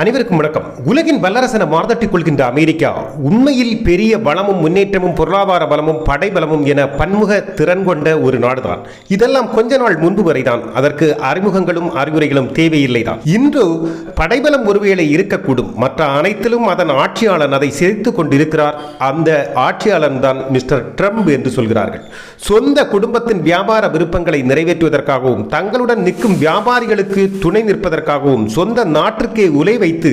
அனைவருக்கும் வணக்கம். உலகின் வல்லரசன மார்தட்டிக் கொள்கின்ற அமெரிக்கா உண்மையில் பெரிய வளமும் முன்னேற்றமும் பொருளாதார பலமும் படைபலமும் என பன்முக திறன் கொண்ட ஒரு நாடுதான். இதெல்லாம் கொஞ்ச நாள் முன்பு வரைதான். அதற்கு அறிமுகங்களும் அறிவுரைகளும் தேவையில்லைதான். இன்று படைபலம் ஒருவேளை இருக்கக்கூடும். மற்ற அனைத்திலும் அதன் ஆட்சியாளன் அதை சிதைத்துக் கொண்டிருக்கிறார். அந்த ஆட்சியாளன் தான் மிஸ்டர் ட்ரம்ப் என்று சொல்கிறார்கள். சொந்த குடும்பத்தின் வியாபார விருப்பங்களை நிறைவேற்றுவதற்காகவும் தங்களுடன் நிற்கும் வியாபாரிகளுக்கு துணை நிற்பதற்காகவும் சொந்த நாட்டிற்கே உலை வைத்து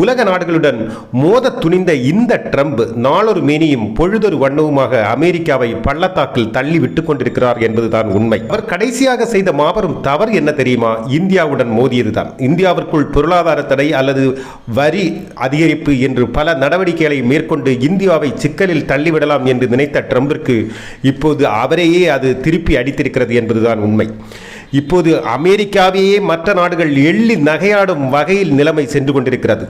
உலக நாடுகளுடன் மோத துணிந்த இந்த ட்ரம்ப் நாளொரு மேனியும் பொழுதொரு வண்ணவுமாக அமெரிக்காவை பள்ளத்தாக்கில் தள்ளி விட்டுக் கொண்டிருக்கிறார் என்பதுதான் உண்மை. அவர் கடைசியாக செய்த மாபெரும் தவறு என்ன தெரியுமா? இந்தியாவுடன் மோதியதுதான். இந்தியாவிற்குள் பொருளாதார தடை அல்லது வரி அதிகரிப்பு என்று பல நடவடிக்கைகளை மேற்கொண்டு இந்தியாவை சிக்கலில் தள்ளிவிடலாம் என்று நினைத்த ட்ரம்பிற்கு இப்போது அவரையே அது திருப்பி அடித்திருக்கிறது என்பதுதான் உண்மை. இப்போது அமெரிக்காவையே மற்ற நாடுகள் எள்ளி நகையாடும் வகையில் நிலைமை சென்று கொண்டிருக்கிறது.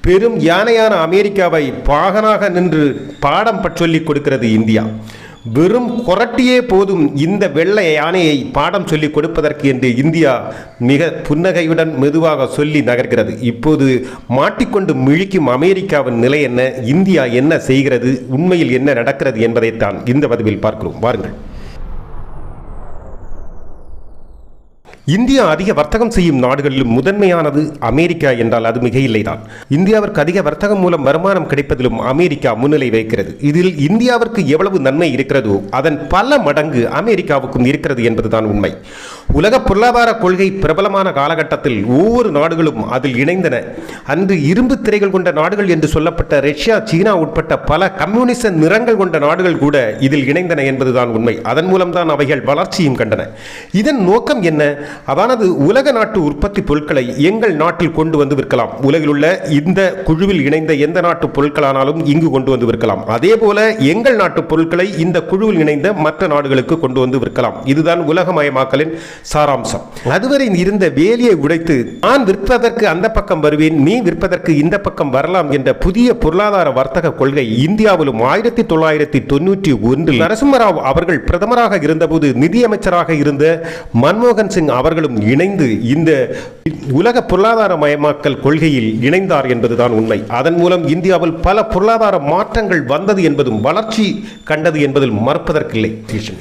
பெரும் யானையான அமெரிக்காவை பாகனாக நின்று பாடம் சொல்லிக் கொடுக்கிறது இந்தியா. வெறும் கொரட்டியே போதும் இந்த வெள்ளை யானையை பாடம் சொல்லிக் கொடுப்பதற்கு என்று இந்தியா மிக புன்னகையுடன் மெதுவாக சொல்லி நகர்கிறது. இப்போது மாட்டிக்கொண்டு மிழிக்கும் அமெரிக்காவின் நிலை என்ன? இந்தியா என்ன செய்கிறது? உண்மையில் என்ன நடக்கிறது என்பதைத்தான் இந்த பதிவில் பார்க்கிறோம். வாருங்கள். இந்தியா அதிக வர்த்தகம் செய்யும் நாடுகளிலும் முதன்மையானது அமெரிக்கா என்றால் அது மிக இல்லைதான் இந்தியாவிற்கு அதிக வர்த்தகம் மூலம் வருமானம் கிடைப்பதிலும் அமெரிக்கா முன்னிலை வைக்கிறது இதில் இந்தியாவிற்கு எவ்வளவு நன்மை இருக்கிறதோ அதன் பல மடங்கு அமெரிக்காவுக்கும் இருக்கிறது என்பதுதான் உண்மை. உலக பொருளாதார கொள்கை பிரபலமான காலகட்டத்தில் ஒவ்வொரு நாடுகளும் அதில் இணைந்தன. அன்று இரும்பு திரைகள் கொண்ட நாடுகள் என்று சொல்லப்பட்ட ரஷ்யா சீனா உட்பட்ட பல கம்யூனிச நிறங்கள் கொண்ட நாடுகள் கூட இதில் இணைந்தன என்பதுதான் உண்மை. அதன் மூலம்தான் அவைகள் வளர்ச்சியும் கண்டன. இதன் நோக்கம் என்ன? அதானது உலக நாட்டு உற்பத்தி பொருட்களை எங்கள் நாட்டில் கொண்டு வந்து விற்கலாம். உலகில் உள்ள இந்த குழுவில் இணைந்த எந்த நாட்டு பொருட்களானாலும் இங்கு கொண்டு வந்து விற்கலாம். அதே போல எங்கள் நாட்டு பொருட்களை இந்த குழுவில் இணைந்த மற்ற நாடுகளுக்கு கொண்டு வந்து விற்கலாம். இதுதான் உலகமயமாக்கலின் சாராம்சம். அதுவரை இருந்த வேலியை உடைத்து நான் விற்பதற்கு அந்த பக்கம் வருவேன் நீ விற்பதற்கு இந்த பக்கம் வரலாம் என்ற புதிய பொருளாதார வர்த்தக கொள்கை இந்தியாவிலும் ஆயிரத்தி தொள்ளாயிரத்தி தொண்ணூற்றி ஒன்றில் நரசிம்மராவ் அவர்கள் பிரதமராக இருந்தபோது நிதியமைச்சராக இருந்த மன்மோகன் சிங் அவர்களும் இணைந்து இந்த உலக பொருளாதார மயமாக்கல் கொள்கையில் இணைந்தார் என்பதுதான் உண்மை. அதன் மூலம் இந்தியாவில் பல பொருளாதார மாற்றங்கள் வந்தது என்பதும் வளர்ச்சி கண்டது என்பதில் மறுப்பதற்கில்லை.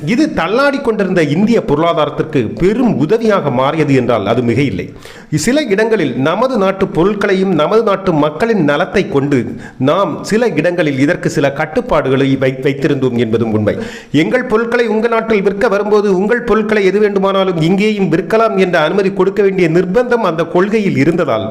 இது தள்ளாடி கொண்டிருந்த இந்திய பொருளாதாரத்திற்கு பெரும் உதவியாக மாறியது என்றால் அது மிகையில்லை. சில இடங்களில் நமது நாட்டு பொருட்களையும் நமது நாட்டு மக்களின் நலத்தை கொண்டு நாம் சில இடங்களில் இதற்கு சில கட்டுப்பாடுகளை வை வைத்திருந்தோம் என்பதும் உண்மை. எங்கள் பொருட்களை உங்கள் நாட்டில் விற்க வரும்போது உங்கள் பொருட்களை எது வேண்டுமானாலும் இங்கேயும் விற்கலாம் என்ற அனுமதி கொடுக்க வேண்டிய நிர்பந்தம் அந்த கொள்கையில் இருந்ததால்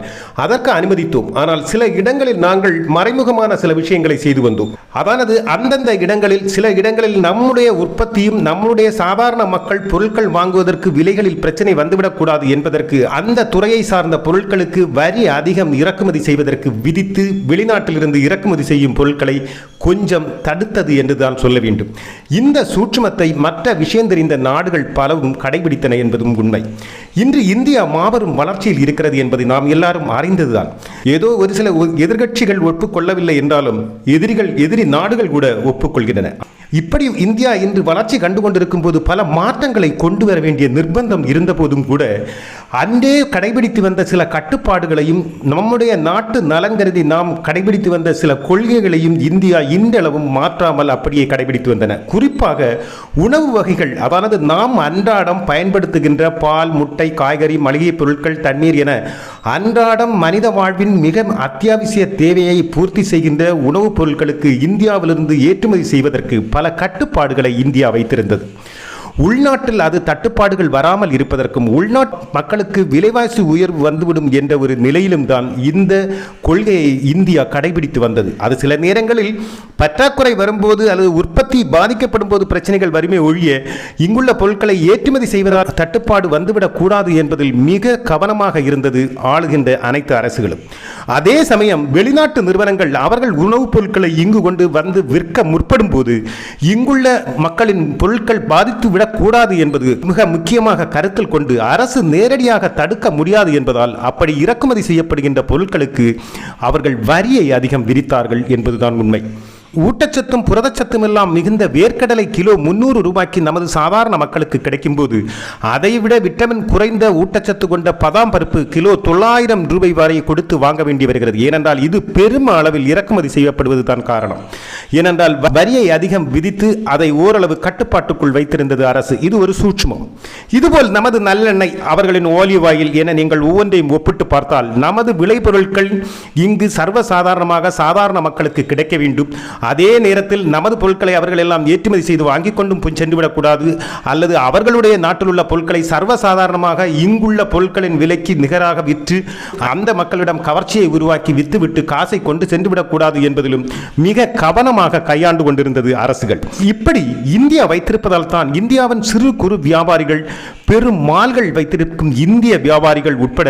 அதற்கு அனுமதித்தோம். ஆனால் சில இடங்களில் நாங்கள் மறைமுகமான சில விஷயங்களை செய்து வந்தோம். அதானது அந்தந்த இடங்களில் சில இடங்களில் நம்முடைய உற்பத்தியும் நம்முடைய சாதாரண மக்கள் பொருட்கள் வாங்குவதற்கு விலைகளில் பிரச்சனை வந்துவிடக்கூடாது என்பதற்கு அந்த துறையை சார்ந்த பொருட்களுக்கு வரி அதிகம் இறக்குமதி செய்வதற்கு விதித்து வெளிநாட்டிலிருந்து இறக்குமதி செய்யும் பொருட்களை கொஞ்சம் தடுத்தது என்றுதான் சொல்ல வேண்டும். இந்த சூட்சுமத்தை மற்ற விஷயம் தெரிந்த நாடுகள் பலவும் கடைபிடித்தன என்பதும் உண்மை. இன்று இந்தியா மாபெரும் வளர்ச்சியில் இருக்கிறது என்பதை நாம் எல்லாரும் அறிந்ததுதான். ஏதோ ஒரு சில எதிர்கட்சிகள் ஒப்புக்கொள்ளவில்லை என்றாலும் எதிரிகள் எதிரி நாடுகள் கூட ஒப்புக்கொள்கின்றன. இப்படி இந்தியா இன்று வளர்ச்சி கண்டு கொண்டிருக்கும் போது பல மாற்றங்களை கொண்டு வர வேண்டிய நிர்பந்தம் இருந்தபோதும் கூட அன்றே கடைபிடித்து வந்த சில கட்டுப்பாடுகளையும் நம்முடைய நாட்டு நலன் கருதி நாம் கடைபிடித்து வந்த சில கொள்கைகளையும் இந்தியா இன்றளவும் மாற்றாமல் அப்படியே கடைபிடித்து வந்தன. குறிப்பாக உணவு வகைகள் அதாவது நாம் அன்றாடம் பயன்படுத்துகின்ற பால் முட்டை காய்கறி மளிகை பொருட்கள் தண்ணீர் என அன்றாடம் மனித வாழ்வின் மிக அத்தியாவசிய தேவையை பூர்த்தி செய்கின்ற உணவுப் பொருட்களுக்கு இந்தியாவிலிருந்து ஏற்றுமதி செய்வதற்கு பல கட்டுப்பாடுகளை இந்தியா வைத்திருந்தது. உள்நாட்டில் அது தட்டுப்பாடுகள் வராமல் இருப்பதற்கும் உள்நாட்டு மக்களுக்கு விலைவாசி உயர்வு வந்துவிடும் என்ற ஒரு நிலையிலும் தான் இந்த கொள்கையை இந்தியா கடைபிடித்து வந்தது. அது சில நேரங்களில் பற்றாக்குறை வரும்போது அல்லது உற்பத்தி பாதிக்கப்படும் போது பிரச்சனைகள் வருமே ஒழிய இங்குள்ள பொருட்களை ஏற்றுமதி செய்வதால் தட்டுப்பாடு வந்துவிடக்கூடாது என்பதில் மிக கவனமாக இருந்தது ஆளுகின்ற அனைத்து அரசுகளும். அதே சமயம் வெளிநாட்டு நிறுவனங்கள் அவர்கள் உணவுப் பொருட்களை இங்கு கொண்டு வந்து விற்க முற்படும் போது இங்குள்ள மக்களின் பொருட்கள் பாதித்து விடக்கூடாது என்பது மிக முக்கியமாக கருத்தில் கொண்டு அரசு நேரடியாக தடுக்க முடியாது என்பதால் அப்படி இறக்குமதி செய்யப்படுகின்ற பொருட்களுக்கு அவர்கள் வரியை அதிகம் விரித்தார்கள் என்பதுதான் உண்மை. ஊட்டச்சத்தும் புரதச்சத்தும் எல்லாம் மிகுந்த வேர்க்கடலை கிலோ முன்னூறு ரூபாய்க்கு நமது சாதாரண மக்களுக்கு கிடைக்கும்போது அதைவிட விட்டமின் குறைந்த ஊட்டச்சத்து கொண்ட பதாம் பருப்பு கிலோ தொள்ளாயிரம் ரூபாய் வரை கொடுத்து வாங்க வேண்டி வருகிறது. ஏனென்றால் இது பெரும் அளவில் இறக்குமதி செய்யப்படுவது தான் காரணம். ஏனென்றால் வ- வரியை அதிகம் விதித்து அதை ஓரளவு கட்டுப்பாட்டுக்குள் வைத்திருந்தது அரசு. இது ஒரு சூட்சுமம். இதுபோல் நமது நல்லெண்ணெய் அவர்களின் ஓலிவ் ஆயில் என நீங்கள் ஒவ்வொன்றையும் ஒப்பிட்டு பார்த்தால் நமது விளைபொருட்கள் இங்கு சர்வசாதாரணமாக சாதாரண மக்களுக்கு கிடைக்க வேண்டும். அதே நேரத்தில் நமது பொருட்களை அவர்கள் எல்லாம் ஏற்றுமதி செய்து வாங்கிக் கொண்டும் சென்றுவிடக்கூடாது. அல்லது அவர்களுடைய நாட்டில் உள்ள பொருட்களை சர்வசாதாரணமாக இங்குள்ள பொருட்களின் விலைக்கு நிகராக விற்று அந்த மக்களிடம் கவர்ச்சியை உருவாக்கி விற்றுவிட்டு காசை கொண்டு சென்றுவிடக்கூடாது என்பதிலும் மிக கவனமாக கையாண்டு கொண்டிருந்தது அரசுகள். இப்படி இந்தியா வைத்திருப்பதால் தான் இந்தியாவின் சிறு குறு வியாபாரிகள் பெரும் மால்கள் வைத்திருக்கும் இந்திய வியாபாரிகள் உட்பட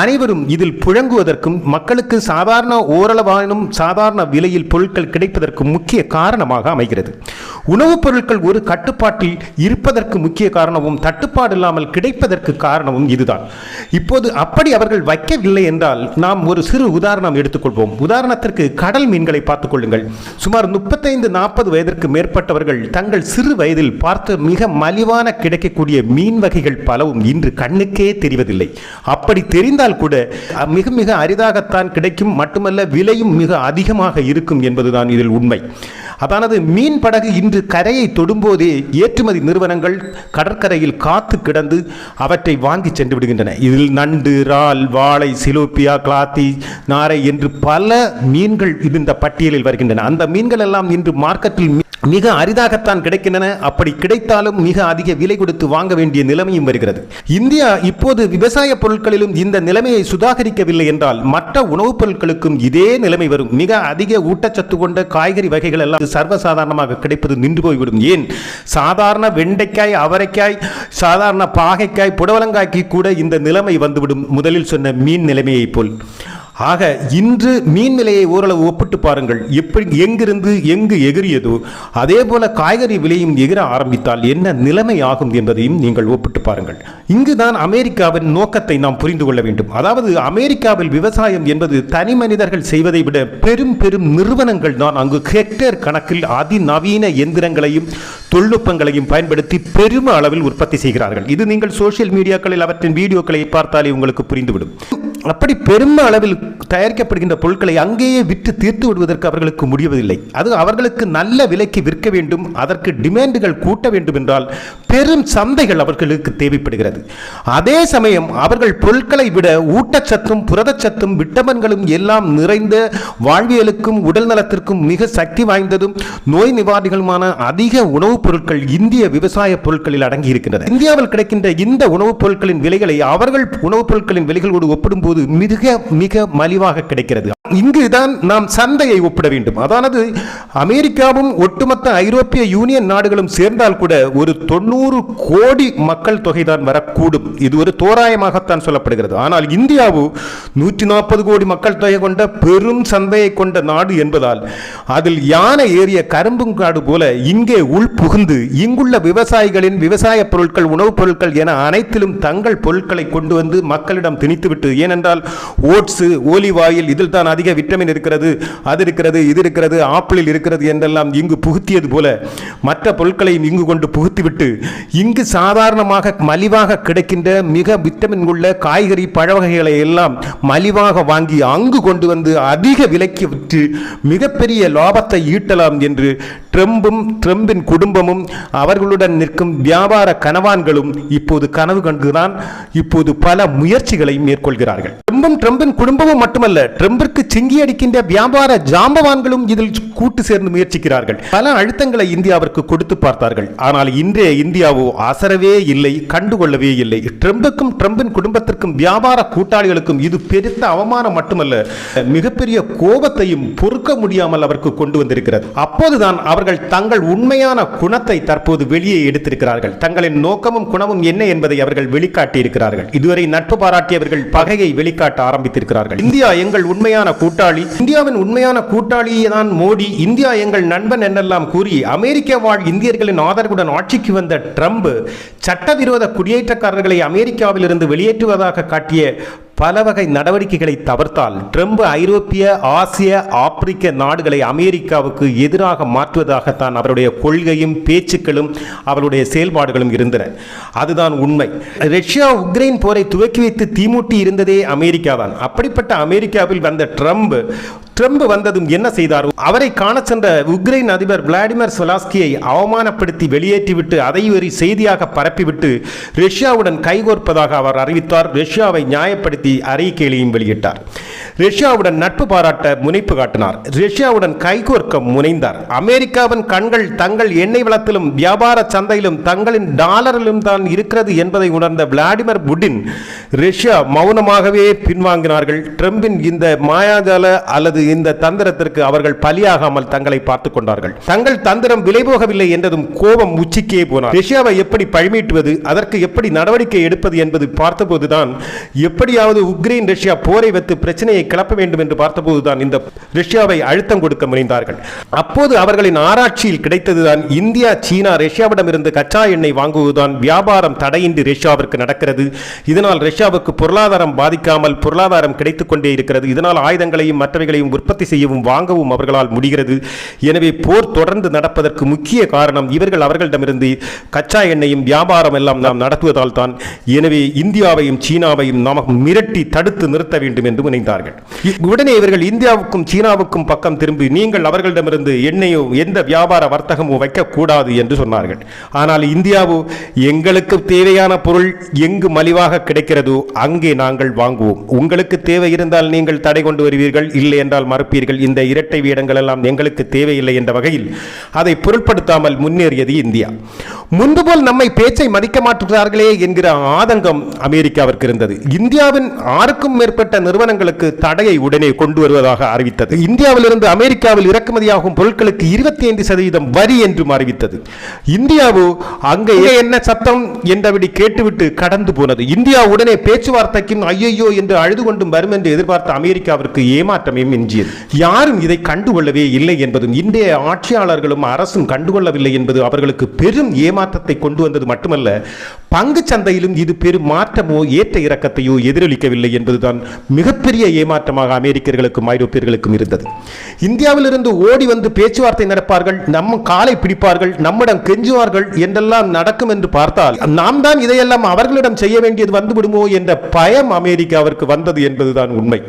அனைவரும் இதில் புழங்குவதற்கும் மக்களுக்கு சாதாரண ஓரளவானும் சாதாரண விலையில் பொருட்கள் கிடைப்பது கிடைப்பதற்கு முக்கிய காரணமாக அமைகிறது. உணவுப் பொருட்கள் ஒரு கட்டுப்பாட்டில் இருப்பதற்கு முக்கிய காரணமும் தட்டுப்பாடு இல்லாமல் கிடைப்பதற்கு காரணமும் இதுதான். இப்போது அப்படி அவர்கள் வைக்கவில்லை என்றால் நாம் ஒரு சிறு உதாரணம் எடுத்துக்கொள்வோம். உதாரணத்திற்கு கடல் மீன்களை பார்த்துக் கொள்ளுங்கள். சுமார் முப்பத்தைந்து நாற்பது வயதிற்கு மேற்பட்டவர்கள் தங்கள் சிறு வயதில் பார்த்த மிக மலிவான கிடைக்கக்கூடிய மீன் வகைகள் பலவும் இன்று கண்ணுக்கே தெரிவதில்லை. அப்படி தெரிந்தால் கூட மிக மிக அரிதாகத்தான் கிடைக்கும். மட்டுமல்ல விலையும் மிக அதிகமாக இருக்கும் என்பதுதான் இதில் உண்மை. அதானது மீன் படகு இன்று கரையை தொடும்போதே ஏற்றுமதி நிறுவனங்கள் கடற்கரையில் காத்து கிடந்து அவற்றை வாங்கி சென்று விடுகின்றன. இதில் நண்டு இறால் வாழை சிலோப்பியா கிளாத்தி நாரை என்று பல மீன்கள் இந்த பட்டியலில் வருகின்றன. அந்த மீன்கள் எல்லாம் இன்று மார்க்கெட்டில் மிக அரிதாகத்தான் கிடைக்கின்றன. அப்படி கிடைத்தாலும் மிக அதிக விலை கொடுத்து வாங்க வேண்டிய நிலைமையும் வருகிறது. இந்தியா இப்போது விவசாய பொருட்களிலும் இந்த நிலைமையை சுதாகரிக்கவில்லை என்றால் மற்ற உணவுப் பொருட்களுக்கும் இதே நிலைமை வரும். மிக அதிக ஊட்டச்சத்து கொண்ட காய்கறி வகைகள் எல்லாம் சர்வசாதாரணமாக கிடைப்பது நின்று போய்விடும். ஏன்? சாதாரண வெண்டைக்காய் அவரைக்காய் சாதாரண பாகைக்காய் புடவலங்காய்க்கு கூட இந்த நிலைமை வந்துவிடும். முதலில் சொன்ன மீன் நிலைமையைப் போல். ஆக இன்று மீன் விலையை ஓரளவு ஒப்பிட்டு பாருங்கள். எப்படி எங்கிருந்து எங்கு எகிரியதோ அதே போல காய்கறி விலையும் எகிர ஆரம்பித்தால் என்ன நிலைமை ஆகும் என்பதையும் நீங்கள் ஒப்பிட்டு பாருங்கள். இங்குதான் அமெரிக்காவின் நோக்கத்தை நாம் புரிந்து கொள்ள வேண்டும். அதாவது அமெரிக்காவில் விவசாயம் என்பது தனி மனிதர்கள் செய்வதை விட பெரும் பெரும் நிறுவனங்கள் தான். அங்கு ஹெக்டேர் கணக்கில் அதிநவீன எந்திரங்களையும் தொழில்நுட்பங்களையும் பயன்படுத்தி பெரும் அளவில் உற்பத்தி செய்கிறார்கள். இது நீங்கள் சோஷியல் மீடியாக்களில் அவற்றின் வீடியோக்களை பார்த்தாலே உங்களுக்கு புரிந்துவிடும். அப்படி பெரும் அளவில் தயாரிக்கப்படுகின்ற பொருட்களை அங்கேயே விற்று தீர்த்து விடுவதற்கு அவர்களுக்கு முடிவதில்லை. அது அவர்களுக்கு நல்ல விலைக்கு விற்க வேண்டும் அதற்கு டிமாண்டுகள் கூட்ட வேண்டும் என்றால் பெரும் சந்தைகள் அவர்களுக்கு தேவைப்படுகிறது. அதே சமயம் அவர்கள் பொருட்களை விட ஊட்டச்சத்தும் புரதச்சத்தும் விட்டமின்களும் எல்லாம் நிறைந்த வாழ்வியலுக்கும் உடல் நலத்திற்கும் மிக சக்தி வாய்ந்ததும் நோய் நிவாரணிகளுமான அதிக உணவுப் பொருட்கள் இந்திய விவசாய பொருட்களில் அடங்கி இருக்கின்றன இந்தியாவில் கிடைக்கின்ற இந்த உணவுப் பொருட்களின் விலைகளை அவர்கள் உணவுப் பொருட்களின் விலைகளோடு ஒப்பிடும்போது மிக மிக மலிவாக கிடைக்கிறது. இங்குதான் நாம் சந்தையை ஒப்பிட வேண்டும். அதானது அமெரிக்காவும் ஒட்டுமொத்த ஐரோப்பிய யூனியன் நாடுகளும் சேர்ந்தால் கூட ஒரு தொண்ணூறு கோடி மக்கள் தொகை தான் வரக்கூடும். இது ஒரு தோராயமாகத்தான் சொல்லப்படுகிறது. ஆனால் இந்தியாவு நூற்றி நாற்பது கோடி மக்கள் தொகை கொண்ட பெரும் சந்தையை கொண்ட நாடு என்பதால் அதில் யானை ஏறிய கரும்புங்காடு போல இங்கே உள் புகுந்து இங்குள்ள விவசாயிகளின் விவசாய பொருட்கள் உணவுப் பொருட்கள் என அனைத்திலும் தங்கள் பொருட்களை கொண்டு வந்து மக்களிடம் திணித்துவிட்டு ஏனென்றால் ஓட்ஸு ஓலிவ் ஆயில் இதில் தான் அதிக விட்டமின் இருக்கிறது அது இருக்கிறது இது இருக்கிறது ஆப்பிளில் இருக்கிறது என்றெல்லாம் இங்கு புகுத்தியது போல மற்ற பொருட்களையும் இங்கு கொண்டு புகுத்திவிட்டு இங்கு சாதாரணமாக மலிவாக கிடைக்கின்ற மிக விட்டமின் உள்ள காய்கறி பழ வகைகளை எல்லாம் மலிவாக வாங்கி அங்கு கொண்டு வந்து அதிக விலைக்கு விற்று மிகப்பெரிய லாபத்தை ஈட்டலாம் என்று ட்ரம்பும் ட்ரம்பின் குடும்பமும் அவர்களுடன் நிற்கும் வியாபார கனவான்களும் இப்போது கனவு கண்டுதான் இப்போது பல முயற்சிகளை மேற்கொள்கிறார்கள். ட்ரம்பும் ட்ரம்பின் குடும்பமும் மட்டுமல்ல ட்ரம்பிற்கு சிங்கியடிக்கின்ற வியாபார ஜாம்பவான்களும் இதில் கூட்டு சேர்ந்து முயற்சிக்கிறார்கள். பல அழுத்தங்களை இந்தியாவிற்கு கொடுத்து பார்த்தார்கள். ஆனால் இன்றைய இந்தியாவோ அசரவே இல்லை கண்டுகொள்ளவே இல்லை. ட்ரம்புக்கும் ட்ரம்பின் குடும்பத்திற்கும் வியாபார கூட்டாளிகளுக்கும் இது பெருத்த அவமானம் மட்டுமல்ல மிகப்பெரிய கோபத்தையும் பொறுக்க முடியாமல் அவருக்கு கொண்டு வந்திருக்கிறது. அப்போதுதான் அவர்கள் தங்கள் உண்மையான குணத்தை தற்போது வெளியே எடுத்திருக்கிறார்கள். தங்களின் நோக்கமும் குணமும் என்ன என்பதை அவர்கள் வெளிக்காட்டி இருக்கிறார்கள் இதுவரை நட்பு பாராட்டியவர்கள் பகையை வெளிக்காட்ட ஆரம்பித்திருக்கிறார்கள். இந்தியா எங்கள் உண்மையான கூட்டாளி. இந்தியாவின் உண்மையான கூட்டாளியே தான் மோடி இந்தியா எங்கள் நண்பன் என்றெல்லாம் கூறி அமெரிக்க வாழ் இந்தியர்களின் ஆதரவுடன் ஆட்சிக்கு வந்த ட்ரம்ப் சட்டவிரோத குடியேற்றக்காரர்களை அமெரிக்காவிலிருந்து வெளியேற்றுவதாக காட்டிய பல வகை நடவடிக்கைகளை தவிர்த்தால் ட்ரம்ப் ஐரோப்பிய ஆசிய ஆப்பிரிக்க நாடுகளை அமெரிக்காவுக்கு எதிராக மாற்றுவதாகத்தான் அவருடைய கொள்கையும் பேச்சுக்களும் அவருடைய செயல்பாடுகளும் இருந்தன. அதுதான் உண்மை. ரஷ்யா உக்ரைன் போரை துவக்கி வைத்து தீமூட்டி இருந்ததே அமெரிக்கா தான் அப்படிப்பட்ட அமெரிக்காவில் வந்த ட்ரம்ப் ட்ரம்ப் வந்ததும் என்ன செய்தார் அவரை காண சென்ற உக்ரைன் அதிபர் விளாடிமிர் சொலாஸ்கியை அவமானப்படுத்தி வெளியேற்றிவிட்டு அதை ஒரு செய்தியாக பரப்பிவிட்டு ரஷ்யாவுடன் கைகோர்ப்பதாக அவர் அறிவித்தார். ரஷ்யாவை நியாயப்படுத்தி அறிக்கையிலையும் வெளியிட்டார். ரஷ்யாவுடன் நட்பு பாராட்ட முனைப்பு காட்டினார். ரஷ்யாவுடன் கைகோர்க்க முனைந்தார். அமெரிக்காவின் கண்கள் தங்கள் எண்ணெய் வளத்திலும் வியாபார சந்தையிலும் தங்களின் டாலரிலும் தான் இருக்கிறது என்பதை உணர்ந்த விளாடிமிர் புடின் ரஷ்யா மௌனமாகவே பின்வாங்கினார்கள். ட்ரம்பின் இந்த மாயாஜால அல்லது இந்த தந்திரத்திற்கு அவர்கள் பலியாகாமல் தங்களை பார்த்துக் கொண்டார்கள். தங்கள் தந்திரம் விலை போகவில்லை என்றதும் கோபம் உச்சிக்கே போனார். ரஷ்யாவை எப்படி பழிமீட்டுவது அதற்கு எப்படி நடவடிக்கை எடுப்பது என்பது பார்த்தபோதுதான் எப்படியாவது உக்ரைன் ரஷ்யா போரை வைத்து பிரச்சனையை கிளப்ப வேண்டும் என்று பார்த்தபோதுதான் இந்த ரஷ்யாவை அழுத்தம் கொடுக்க முனைந்தார்கள். அப்போது அவர்களின் ஆராய்ச்சியில் கிடைத்ததுதான் இந்தியா சீனா ரஷ்யாவிடமிருந்து கச்சா எண்ணெய் வாங்குவதுதான் வியாபாரம் தடையின்றி ரஷ்யாவிற்கு நடக்கிறது. இதனால் ரஷ்யாவுக்கு பொருளாதாரம் பாதிக்காமல் பொருளாதாரம் கிடைத்துக் கொண்டே இருக்கிறது. இதனால் ஆயுதங்களையும் மற்றவைகளையும் உற்பத்தி செய்யவும் வாங்கவும் அவர்களால் முடிகிறது. எனவே போர் தொடர்ந்து நடப்பதற்கு முக்கிய காரணம் இவர்கள் அவர்களிடமிருந்து கச்சா எண்ணெயும் வியாபாரம் எல்லாம் நாம் நடத்துவதால் தான் எனவே இந்தியாவையும் சீனாவையும் நாம் மிரட்டி தடுத்து நிறுத்த வேண்டும் என்று முனைந்தார்கள் உடனே இவர்கள் இந்தியாவுக்கும் சீனாவுக்கும் பக்கம் திரும்பி நீங்கள் அவர்களிடமிருந்து எண்ணெயோ எந்த வியாபார வர்த்தகமோ வைக்கக்கூடாது என்று சொன்னார்கள். ஆனால் இந்தியாவோ எங்களுக்கு தேவையான பொருள் எங்கு மலிவாக கிடைக்கிறதோ அங்கே நாங்கள் வாங்குவோம். உங்களுக்கு தேவை இருந்தால் நீங்கள் தடை கொண்டு வருவீர்கள் இல்லை என்றால் மறுப்பீர்கள். இந்த இரட்டை வீடங்கள் எல்லாம் எங்களுக்கு தேவையில்லை என்ற வகையில் அதை பொருட்படுத்தாமல் முன்னேறியது இந்தியா. முன்பு போல் நம்மை பேச்சை மதிக்க மாற்றுகிறார்களே என்கிற ஆதங்கம் அமெரிக்காவிற்கு இருந்தது. இந்தியாவின் ஆறுக்கும் மேற்பட்ட நிறுவனங்களுக்கு தடையை உடனே கொண்டு வருவதாக அறிவித்தது. இந்தியாவிலிருந்து அமெரிக்காவில் இறக்குமதியாகும் பொருட்களுக்கு இருபத்தி ஐந்து சதவீதம் வரி என்றும் அறிவித்தது. இந்தியாவோ அங்கே என்ன சத்தம் என்றபடி கேட்டுவிட்டு கடந்து போனது. இந்தியா உடனே பேச்சுவார்த்தைக்கும் ஐயையோ என்று அழுது கொண்டும் வரும் என்று எதிர்பார்த்த அமெரிக்காவிற்கு ஏமாற்றமே மிஞ்சியது யாரும் இதை கண்டுகொள்ளவே இல்லை என்பதும் இன்றைய ஆட்சியாளர்களும் அரசும் கண்டுகொள்ளவில்லை என்பது அவர்களுக்கு பெரும் ஏமாற்றத்தை கொண்டு வந்தது மட்டுமல்ல பங்கு சந்தையிலும் இது பெரும் மாற்றமோ ஏற்ற இறக்கத்தையோ எதிரொலிக்கவில்லை என்பதுதான் மிகப்பெரிய ஏமாற்றமாக அமெரிக்கர்களுக்கும் ஐரோப்பியர்களுக்கும் இருந்தது. இந்தியாவிலிருந்து ஓடி வந்து பேச்சுவார்த்தை நடப்பார்கள் நம்ம காலை பிடிப்பார்கள் நம்மிடம் கெஞ்சுவார்கள் என்றெல்லாம் நடக்கும் என்று பார்த்தால் நாம் தான் இதையெல்லாம் அவர்களிடம் செய்ய வேண்டியது வந்துவிடுமோ என்ற பயம் அமெரிக்காவிற்கு வந்தது என்பதுதான் உண்மை.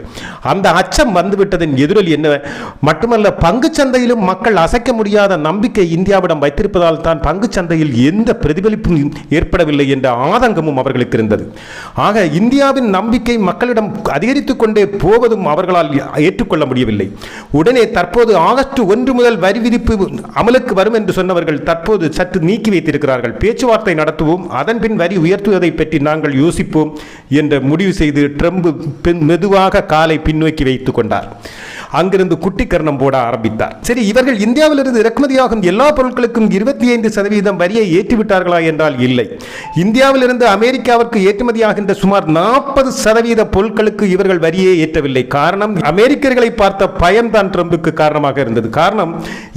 அந்த அச்சம் வந்துவிட்டதன் எதிரொலி என்ன மட்டுமல்ல பங்கு சந்தையிலும் மக்கள் அசைக்க முடியாத நம்பிக்கை இந்தியாவிடம் வைத்திருப்பதால் தான் பங்கு சந்தையில் எந்த பிரதிபலிப்பும் ஏற்படவில்லை என்ற ஆதங்கமும் அவர்களுக்கு இருந்தது. ஆக இந்தியாவின் நம்பிக்கை மக்களிடம் அதிகரித்துக் கொண்டே போவதும் அவர்களால் ஏற்றுக்கொள்ள முடியவில்லை. உடனே தற்போது ஆகஸ்ட் ஒன்று முதல் வரி விதிப்பு அமலுக்கு வரும் என்று சொன்னவர்கள் தற்போது சற்று நீக்கி வைத்திருக்கிறார்கள். பேச்சுவார்த்தை நடத்துவோம் அதன் பின் வரி உயர்த்துவதை பற்றி நாங்கள் யோசிப்போம் என்ற முடிவு செய்து ட்ரம்ப் மெதுவாக காலை பின்னோக்கி வைத்துக் கொண்டார். அங்கிருந்து குட்டிக்கரணம் போட ஆரம்பித்தார். சரி இவர்கள் இந்தியாவிலிருந்து இறக்குமதியாகும் எல்லா பொருட்களுக்கும் இருபத்தி ஐந்து சதவீதம் வரியை ஏற்றிவிட்டார்களா என்றால் இல்லை. இந்தியாவிலிருந்து அமெரிக்காவிற்கு ஏற்றுமதியாகின்ற சுமார் நாற்பது சதவீத பொருட்களுக்கு இவர்கள் வரியை ஏற்றவில்லை. காரணம் அமெரிக்கர்களை பார்த்த பயம்தான் ட்ரம்புக்கு காரணமாக இருந்தது. காரணம்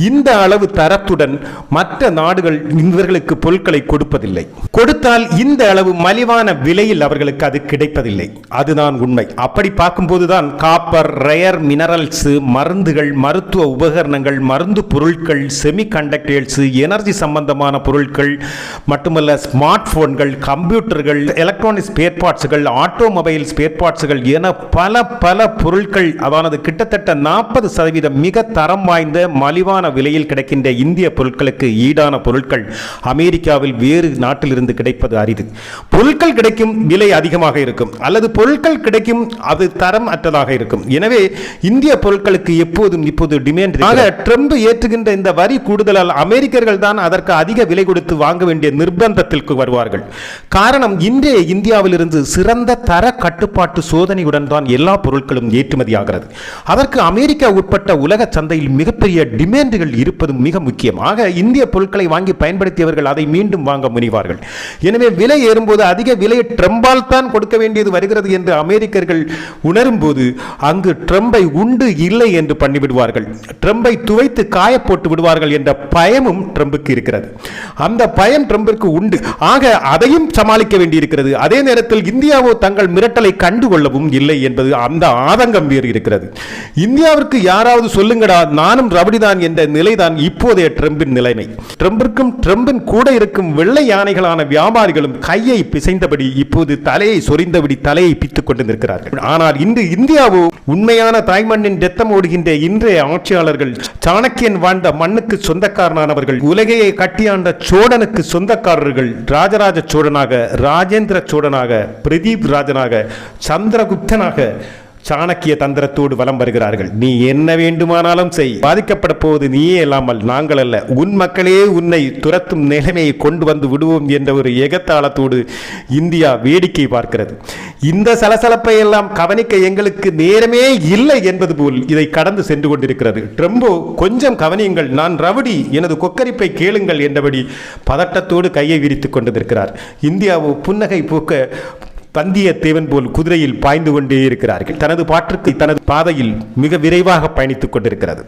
இந்த அளவு தரத்துடன் மற்ற நாடுகள் இவர்களுக்கு பொருட்களை கொடுப்பதில்லை. கொடுத்தால் இந்த அளவு மலிவான விலையில் அவர்களுக்கு அது கிடைப்பதில்லை. அதுதான் உண்மை. அப்படி பார்க்கும்போதுதான் காப்பர் ரயர் மினரல்ஸ் மருந்துகள் மருத்துவ உபகரணங்கள் மருந்து பொருட்கள் செமி கண்டக்டர்ஸு எனர்ஜி சம்பந்தமான பொருட்கள் மட்டுமல்ல ஸ்மார்ட் ஃபோன்கள் கம்ப்யூட்டர்கள் எலக்ட்ரானிக் ஸ்பேர் பார்ட்ஸுகள் ஆட்டோமொபைல் ஸ்பேர் பார்ட்ஸுகள் என பல பல பொருட்கள் அதானது கிட்டத்தட்ட நாற்பது சதவீதம் மிக தரம் வாய்ந்த மலிவான விலையில் கிடைக்கின்ற இந்திய பொருட்களுக்கு ஈடான பொருட்கள் அமெரிக்காவில் வேறு நாட்டிலிருந்து கிடைப்பது அரிது. பொருட்கள் கிடைக்கும் விலை அதிகமாக இருக்கும். அல்லது பொருட்கள் கிடைக்கும் அது தரம் அற்றதாக இருக்கும். எனவே இந்திய பொருள் பொருட்களுக்கு எப்போதும் இப்போது டிமாண்ட் ஆக ட்ரம்ப் ஏற்றுகின்ற இந்த வரி கூடுதலால் அமெரிக்கர்கள் தான் அதற்கு அதிக விலை கொடுத்து வாங்க வேண்டிய நிர்பந்தத்திற்கு வருவார்கள். காரணம் இன்றைய இந்தியாவிலிருந்து சிறந்த தர கட்டுப்பாட்டு சோதனையுடன் தான் எல்லா பொருட்களும் ஏற்றுமதியாகிறது. அதற்கு அமெரிக்கா உட்பட்ட உலக சந்தையில் மிகப்பெரிய டிமாண்டுகள் இருப்பதும் மிக முக்கியம். ஆக இந்திய பொருட்களை வாங்கி பயன்படுத்தியவர்கள் அதை மீண்டும் வாங்க முனைவார்கள். எனவே விலை ஏறும்போது அதிக விலையை ட்ரம்பால் தான் கொடுக்க வேண்டியது வருகிறது என்று அமெரிக்கர்கள் உணரும்போது அங்கு ட்ரம்பை உண்டு இல்லை என்று பண்ணிவிடுவார்கள். ட்ரம்பை துவைத்து காய போட்டு விடுவார்கள் என்ற பயமும் ட்ரம்புக்கு இருக்கிறது. அந்த பயம் ட்ரம்பிற்கு உண்டு. ஆக அதையும் சமாளிக்க வேண்டியிருக்கிறது. அதே நேரத்தில் இந்தியாவோ தங்கள் மிரட்டலை கண்டுகொள்ளவும் இல்லை என்பது அந்த ஆதங்கம் வேறு இருக்கிறது. இந்தியாவிற்கு யாராவது சொல்லுங்கடா நானும் ரபடிதான் என்ற நிலைதான் இப்போதைய ட்ரம்பின் நிலைமை. ட்ரம்பிற்கும் ட்ரம்பின் கூட இருக்கும் வெள்ளை யானைகளான வியாபாரிகளும் கையை பிசைந்தபடி இப்போது தலையை சொரிந்தபடி தலையை பித்துக் கொண்டு நிற்கிறார்கள். ஆனால் இன்று இந்தியாவோ உண்மையான தாய்மண்ணின் ரத்தம் ஓடுகின்ற இன்றைய ஆட்சியாளர்கள் சாணக்கியன் வாழ்ந்த மண்ணுக்கு சொந்தக்காரனானவர்கள் உலகையை கட்டியாண்ட சோழனுக்கு சொந்தக்காரர்கள் ராஜராஜ சோழனாக ராஜேந்திர சோழனாக பிரதீப் ராஜனாக சந்திரகுப்தனாக சாணக்கிய தந்திரத்தோடு வலம் வருகிறார்கள். நீ என்ன வேண்டுமானாலும் செய். பாதிக்கப்பட போவது நீயே இல்லாமல் நாங்கள் அல்ல. உன் மக்களே உன்னை துரத்தும் நிலைமையை கொண்டு வந்து விடுவோம் என்ற ஒரு எகத்தாளத்தோடு இந்தியா வேடிக்கை பார்க்கிறது. இந்த சலசலப்பை எல்லாம் கவனிக்க எங்களுக்கு நேரமே இல்லை என்பது போல் இதை கடந்து சென்று கொண்டிருக்கிறது. ட்ரம்போ கொஞ்சம் கவனியுங்கள். நான் ரவுடி எனது கொக்கரிப்பை கேளுங்கள் என்றபடி பதட்டத்தோடு கையை விரித்துக் கொண்டிருக்கிறார். இந்தியாவோ புன்னகை பூக்க வந்தியத்தேவன் போல் குதிரையில் பாய்ந்து கொண்டே இருக்கிறார்கள். தனது பாட்டுக்கு தனது பாதையில் மிக விரைவாக பயணித்துக் கொண்டிருக்கிறது.